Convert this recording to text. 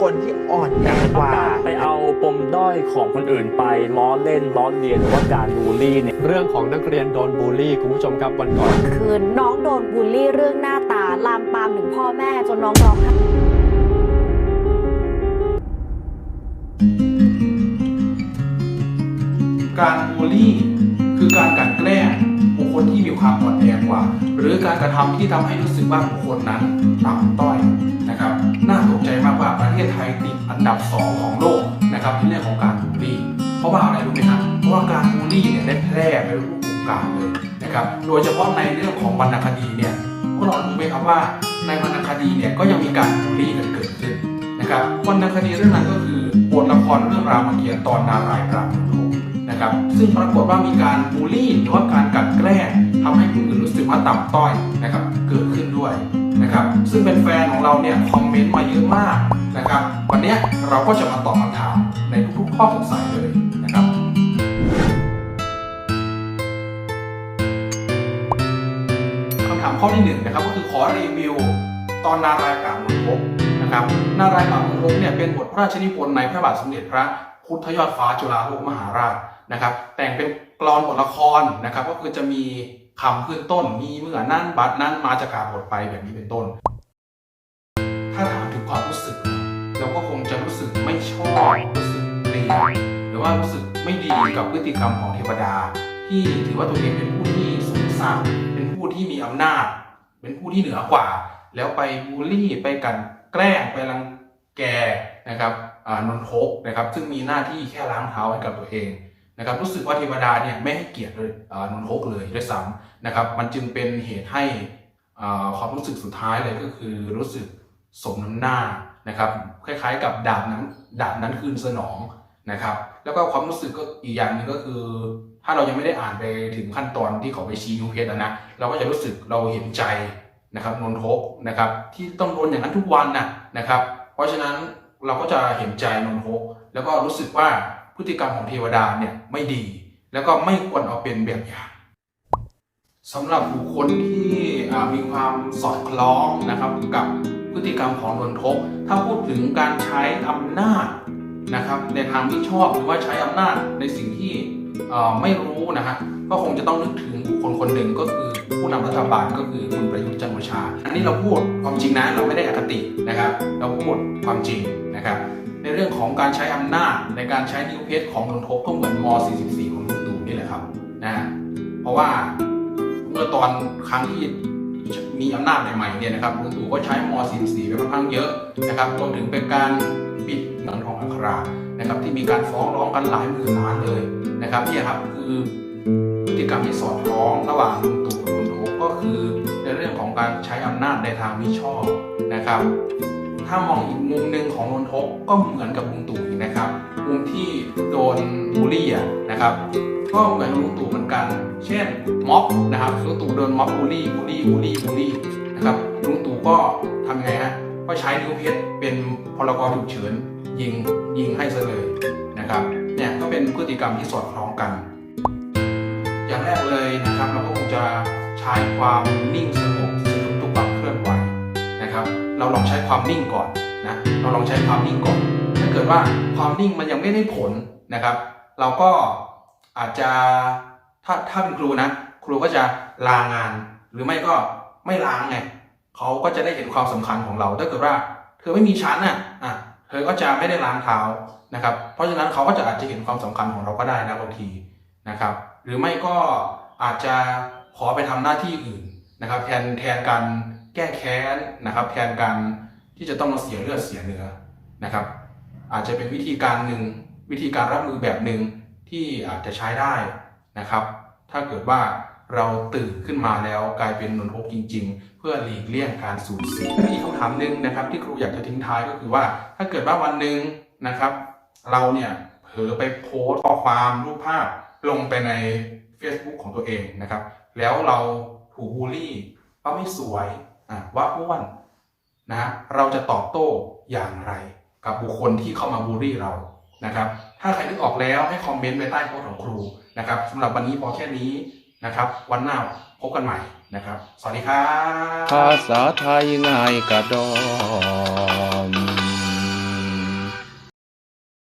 คนที่อ่อนแอกว่าการไปเอาปมด้อยของคนอื่นไปล้อเล่นล้อเลียนหรือว่าการบูลลี่เนี่ยเรื่องของนักเรียนโดนบูลลี่คุณผู้ชมครับวันก่อน คือน้องโดนบูลลี่เรื่องหน้าตาลามปามถึงพ่อแม่จนน้องร้องไห้การบูลลี่คือการกลันแกล้งบุคคลที่มีความอ่อนแอกว่า หรือการกระทำที่ทำให้รู้สึกว่าบุคคลนั้นต่ำต้อย ทศไทยติดอันดับสองของโลกนะครับในเรื่องของการบูลลี่ เพราะว่าอะไรรู้ไหมครับเพราะว่าการบูลลี่เนี่ยได้แพร่ไปทุกวงการเลยนะครับโดยเฉพาะในเรื่องของวรรณคดีเนี่ยพวกเรารู้ไหมครับว่าในวรรณคดีเนี่ยก็ยังมีการบูลลี่กันเกิดขึ้นนะครับวรรณคดีเรื่องนั้นก็คือบทละครเรื่องรามเกียรติ์ตอนนารายณ์ปรามารพนะครับซึ่งปรากฏว่ามีการบูลลี่หรือว่าการกลันแกล้งทำให้ผู้อื่นรู้สึกว่าต่ำต้อยนะครับเกิดขึ้นด้วย นะครับซึ่งเป็นแฟนของเราเนี่ยคอมเมนต์มาเยอะมากนะครับวันนี้เราก็จะมาตอบคำถามในทุกข้อสงสัยเลยนะครับคำถามข้อที่หนึ่งนะครับก็คือขอรีวิวตอนนารายกางเมืองรบนะครับนารายกางเมืองรบเนี่ยเป็นบทพระราชนิพนธ์ในพระบาทสมเด็จพระพุทธยอดฟ้าจุฬาโลกมหาราชนะครับ แต่งเป็นกลอนบทละครนะครับ ก็คือจะมี คำขึ้นต้นมีเมื่อนั้นบัดนั้นมาจาการบทไปแบบนี้เป็นต้น ถ้าถามถึงความรู้สึก เราก็คงจะรู้สึกไม่ชอบรู้สึกเกลียดหรือว่ารู้สึกไม่ดีกับพฤติกรรมของเทวดา ที่ถือว่าตัวเองเป็นผู้ที่สูงส่งเป็นผู้ที่มีอำนาจ เป็นผู้ที่เหนือกว่า แล้วไปบูลลี่ไปกันแกล้งไปรังแกนะครับนนทกนะครับ ซึ่งมีหน้าที่แค่ล้างเท้าให้กับตัวเอง นะครับรู้สึกว่าเทวดาเนี่ยไม่ให้เกียรติเลยนนทกเลยด้วยซ้ำนะครับ มันจึงเป็นเหตุให้อ่าความรู้สึกสุดท้ายเลยก็คือรู้สึกสมน้ำหน้านะครับ คล้ายๆ กับดาบนั้นดาบนั้นคืนสนองนะครับ แล้วก็ความรู้สึกก็อีกอย่างหนึ่งก็คือ ถ้าเรายังไม่ได้อ่านไปถึงขั้นตอนที่เขาไปชี้นิ้วเพชรนะเราก็จะรู้สึกเราเห็นใจนะครับนนทกนะครับ ที่ต้องโดนอย่างนั้นทุกวันนะนะครับ เพราะฉะนั้นเราก็จะเห็นใจนนทกแล้วก็รู้สึกว่า พฤติกรรมของเทวดาเนี่ยไม่ดี แล้วก็ไม่ควรเอาเป็นแบบอย่างสำหรับบุคคลที่มีความสอดคล้องนะครับกับพฤติกรรมของนนทก ถ้าพูดถึงการใช้อำนาจนะครับในทางที่ชอบหรือว่าใช้อำนาจในสิ่งที่ไม่รู้นะฮะก็คงจะต้องนึกถึงบุคคลคนหนึ่งก็คือผู้นำรัฐบาลก็คือคุณประยุทธ์จันทร์โอชา อันนี้เราพูดความจริงนะเราไม่ได้อคตินะครับ เราพูดความจริงนะครับ ในเรื่องของการใช้อำนาจในการใช้นิ้วเพชรของนนทกก็เหมือนม .44 ของลุงตู่นี่แหละครับนะเพราะว่าเมื่อตอนครั้งที่มีอำนาจใหม่ๆเนี่ยนะครับลุงตู่ก็ใช้ม .44 ไปค่อนข้างเยอะนะครับรวมถึงเป็นการปิดเหมืองทองอัครานะครับที่มีการฟ้องร้องกันหลายหมื่นล้านเลยนะครับนี่ครับคือพฤติกรรมที่สอดคล้องระหว่างลุงตู่กับลุงทกก็คือในเรื่องของการใช้อำนาจในทางมิชอบนะครับ ถ้ามองอีกมุมหนึ่งของนนทกก็เหมือนกับลุงตู่อีกนะครับ มุมที่โดนบูลลี่นะครับ ก็เหมือนลุงตู่เหมือนกัน เช่นม็อบนะครับลุงตู่โดนม็อบบูลลี่บูลลี่บูลลี่บูลลี่นะครับลุงตู่ก็ทำไงฮะก็ใช้นิ้วเพชรเป็นพลกรฉุกเฉินยิงยิงให้ซะเลยนะครับเนี่ยก็เป็นพฤติกรรมที่สอดคล้องกัน อย่างแรกเลยนะครับเราก็คงจะใช้ความนิ่งสงบสงบทุกความเคลื่อนไหวนะครับ เราลองใช้ความนิ่งก่อนนะเราลองใช้ความนิ่งก่อน ถ้าเกิดว่าความนิ่งมันยังไม่ได้ผลนะครับ เราก็อาจจะถ้าถ้าเป็นครูนะ ครูก็จะลางาน หรือไม่ก็ไม่ล้างไงเขาก็จะได้เห็นความสำคัญของเราถ้าเกิดว่าเธอไม่มีชั้นน่ะอะเธอก็จะไม่ได้ล้างเท้านะครับ เพราะฉะนั้นเขาก็จะอาจจะเห็นความสำคัญของเราก็ได้นะบางทีนะครับ หรือไม่ก็อาจจะขอไปทำหน้าที่อื่นนะครับ แทนแทนการ แก้แค้นนะครับแทนการที่จะต้องมาเสียเลือดเสียเนื้อนะครับ อาจจะเป็นวิธีการหนึ่งวิธีการรับมือแบบหนึ่งที่อาจจะใช้ได้นะครับ ถ้าเกิดว่าเราตื่นขึ้นมาแล้วกลายเป็นนนทกจริง ๆ เพื่อหลีกเลี่ยงการสูญเสียอีกคำถามหนึ่งนะครับ ที่ครูอยากจะทิ้งท้ายก็คือว่า ถ้าเกิดว่าวันหนึ่งนะครับ เราเนี่ยเผลอไปโพสต์ข้อความรูปภาพลงไปใน Facebook ของตัวเองนะครับ แล้วเราถูกบูลลี่ว่าไม่สวย ว่าอ้วนนะเราจะตอบโต้อย่างไร กับบุคคลที่เข้ามาบูลลี่เรานะครับ ถ้าใครนึกออกแล้วให้คอมเมนต์ไว้ใต้โพสต์ของครูนะครับสำหรับวันนี้พอแค่นี้นะครับ วันหน้าพบกันใหม่นะครับ สวัสดีครับภาษาไทยง่ายกระดอ